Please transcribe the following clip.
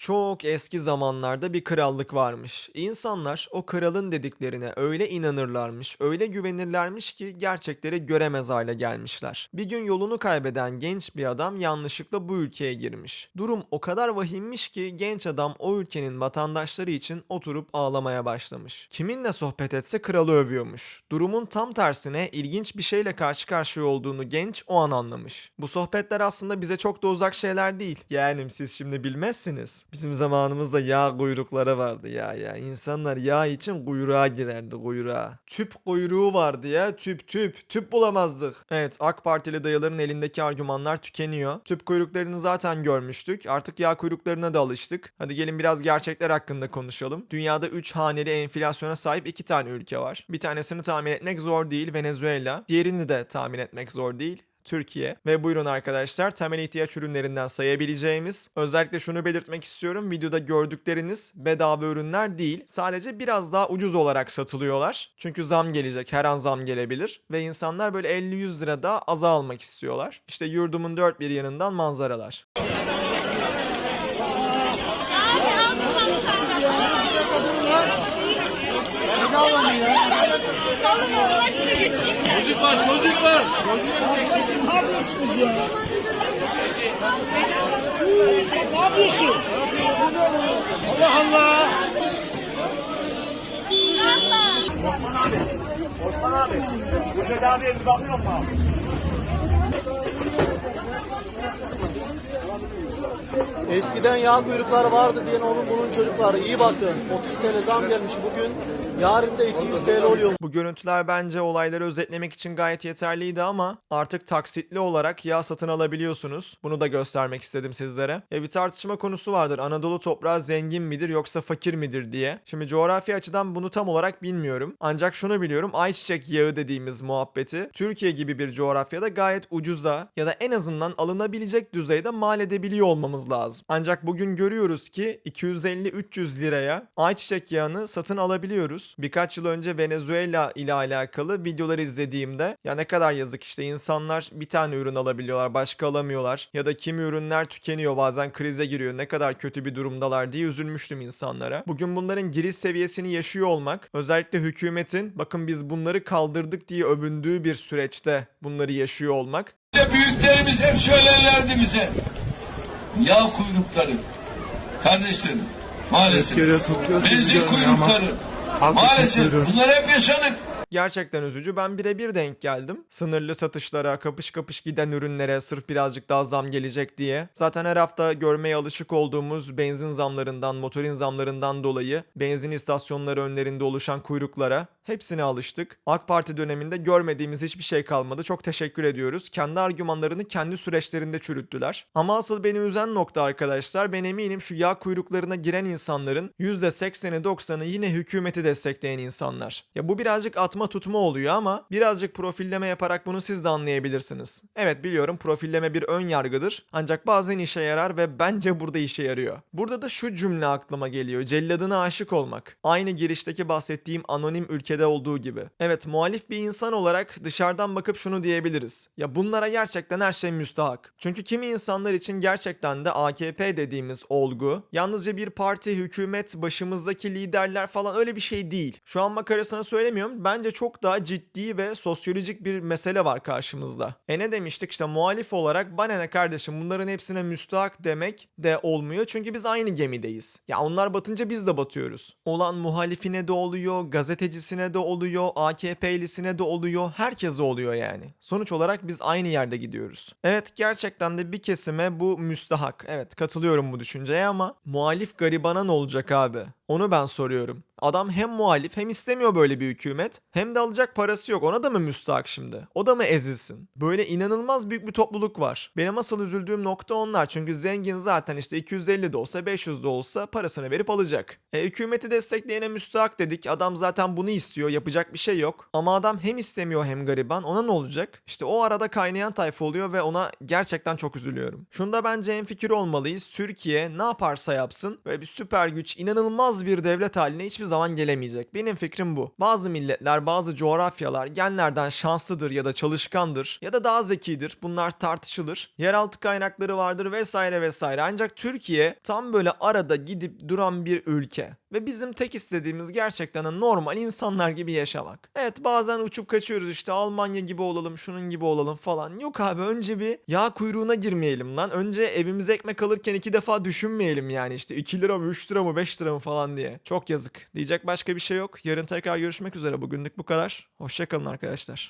Çok eski zamanlarda bir krallık varmış. İnsanlar o kralın dediklerine öyle inanırlarmış, öyle güvenirlermiş ki gerçekleri göremez hale gelmişler. Bir gün yolunu kaybeden genç bir adam yanlışlıkla bu ülkeye girmiş. Durum o kadar vahimmiş ki genç adam o ülkenin vatandaşları için oturup ağlamaya başlamış. Kiminle sohbet etse kralı övüyormuş. Durumun tam tersine ilginç bir şeyle karşı karşıya olduğunu genç o an anlamış. Bu sohbetler aslında bize çok da uzak şeyler değil. Yani siz şimdi bilmezsiniz. Bizim zamanımızda yağ kuyrukları vardı ya ya. İnsanlar yağ için kuyruğa girerdi kuyruğa. Tüp kuyruğu vardı ya tüp tüp. Tüp bulamazdık. Evet AK Partili dayıların elindeki argümanlar tükeniyor. Tüp kuyruklarını zaten görmüştük. Artık yağ kuyruklarına da alıştık. Hadi gelin biraz gerçekler hakkında konuşalım. Dünyada 3 haneli enflasyona sahip 2 tane ülke var. Bir tanesini tahmin etmek zor değil Venezuela. Diğerini de tahmin etmek zor değil. Türkiye. Ve buyurun arkadaşlar temel ihtiyaç ürünlerinden sayabileceğimiz özellikle şunu belirtmek istiyorum videoda gördükleriniz bedava ürünler değil sadece biraz daha ucuz olarak satılıyorlar. Çünkü zam gelecek her an zam gelebilir ve insanlar böyle 50-100 lira daha aza almak istiyorlar. İşte yurdumun dört bir yanından manzaralar. Çocuk var, çocuk var. Ne yapıyorsun? Allah Allah. Osman abi. Osman abi. Bu tedaviye bir bakıyor abi? Eskiden yağ kuyrukları vardı diyen onun bunun çocukları. İyi bakın. 30 TL zam gelmiş bugün. Yarın da 200 TL oluyor. Bu görüntüler bence olayları özetlemek için gayet yeterliydi ama artık taksitli olarak yağ satın alabiliyorsunuz. Bunu da göstermek istedim sizlere. E bir tartışma konusu vardır. Anadolu toprağı zengin midir yoksa fakir midir diye. Şimdi coğrafi açıdan bunu tam olarak bilmiyorum. Ancak şunu biliyorum. Ayçiçek yağı dediğimiz muhabbeti Türkiye gibi bir coğrafyada gayet ucuza ya da en azından alınabilecek düzeyde mal edebiliyor olmamız lazım. Ancak bugün görüyoruz ki 250-300 liraya ayçiçek yağını satın alabiliyoruz. Birkaç yıl önce Venezuela ile alakalı videolar izlediğimde ya ne kadar yazık işte insanlar bir tane ürün alabiliyorlar başka alamıyorlar ya da kimi ürünler tükeniyor bazen krize giriyor ne kadar kötü bir durumdalar diye üzülmüştüm insanlara. Bugün bunların giriş seviyesini yaşıyor olmak özellikle hükümetin bakın biz bunları kaldırdık diye övündüğü bir süreçte bunları yaşıyor olmak büyüklerimiz hep söylerlerdi bize. Yağ kuyrukları. Kardeşlerim. Maalesef. Benzin kuyrukları. Maalesef. Bunlar hep yaşadık. Gerçekten üzücü. Ben birebir denk geldim. Sınırlı satışlara, kapış kapış giden ürünlere sırf birazcık daha zam gelecek diye. Zaten her hafta görmeye alışık olduğumuz benzin zamlarından, motorin zamlarından dolayı benzin istasyonları önlerinde oluşan kuyruklara hepsine alıştık. AK Parti döneminde görmediğimiz hiçbir şey kalmadı. Çok teşekkür ediyoruz. Kendi argümanlarını kendi süreçlerinde çürüttüler. Ama asıl beni üzen nokta arkadaşlar ben eminim şu yağ kuyruklarına giren insanların %80'i 90'ı yine hükümeti destekleyen insanlar. Ya bu birazcık atma tutma oluyor ama birazcık profilleme yaparak bunu siz de anlayabilirsiniz. Evet biliyorum profilleme bir ön yargıdır ancak bazen işe yarar ve bence burada işe yarıyor. Burada da şu cümle aklıma geliyor. Celladına aşık olmak. Aynı girişteki bahsettiğim anonim ülkede olduğu gibi. Evet muhalif bir insan olarak dışarıdan bakıp şunu diyebiliriz. Ya bunlara gerçekten her şey müstahak. Çünkü kimi insanlar için gerçekten de AKP dediğimiz olgu yalnızca bir parti, hükümet, başımızdaki liderler falan öyle bir şey değil. Şu an makarasına söylemiyorum. Bence çok daha ciddi ve sosyolojik bir mesele var karşımızda. E ne demiştik işte muhalif olarak bana ne kardeşim bunların hepsine müstahak demek de olmuyor. Çünkü biz aynı gemideyiz. Ya onlar batınca biz de batıyoruz. Olan muhalifine de oluyor, gazetecisine de oluyor, AKP'lisine de oluyor, herkese oluyor yani. Sonuç olarak biz aynı yerde gidiyoruz. Evet gerçekten de bir kesime bu müstahak. Evet katılıyorum bu düşünceye ama muhalif garibana ne olacak abi? Onu ben soruyorum. Adam hem muhalif hem istemiyor böyle bir hükümet hem de alacak parası yok. Ona da mı müstahak şimdi? O da mı ezilsin? Böyle inanılmaz büyük bir topluluk var. Benim asıl üzüldüğüm nokta onlar. Çünkü zengin zaten işte 250 de olsa 500 de olsa parasını verip alacak. E, hükümeti destekleyene müstahak dedik. Adam zaten bunu istiyor. Yapacak bir şey yok. Ama adam hem istemiyor hem gariban. Ona ne olacak? İşte o arada kaynayan tayfa oluyor ve ona gerçekten çok üzülüyorum. Şunda bence en fikir olmalıyız. Türkiye ne yaparsa yapsın böyle bir süper güç, inanılmaz bir devlet haline hiçbir zaman gelemeyecek. Benim fikrim bu. Bazı milletler, bazı coğrafyalar genlerden şanslıdır ya da çalışkandır ya da daha zekidir. Bunlar tartışılır. Yeraltı kaynakları vardır vesaire vesaire. Ancak Türkiye tam böyle arada gidip duran bir ülke. Ve bizim tek istediğimiz gerçekten normal insanlar gibi yaşamak. Evet bazen uçup kaçıyoruz işte Almanya gibi olalım, şunun gibi olalım falan. Yok abi önce bir yağ kuyruğuna girmeyelim lan. Önce evimize ekmek alırken iki defa düşünmeyelim yani işte 2 lira mı 3 lira mı 5 lira mı falan diye. Çok yazık. Diyecek başka bir şey yok. Yarın tekrar görüşmek üzere. Bugünlük bu kadar. Hoşçakalın arkadaşlar.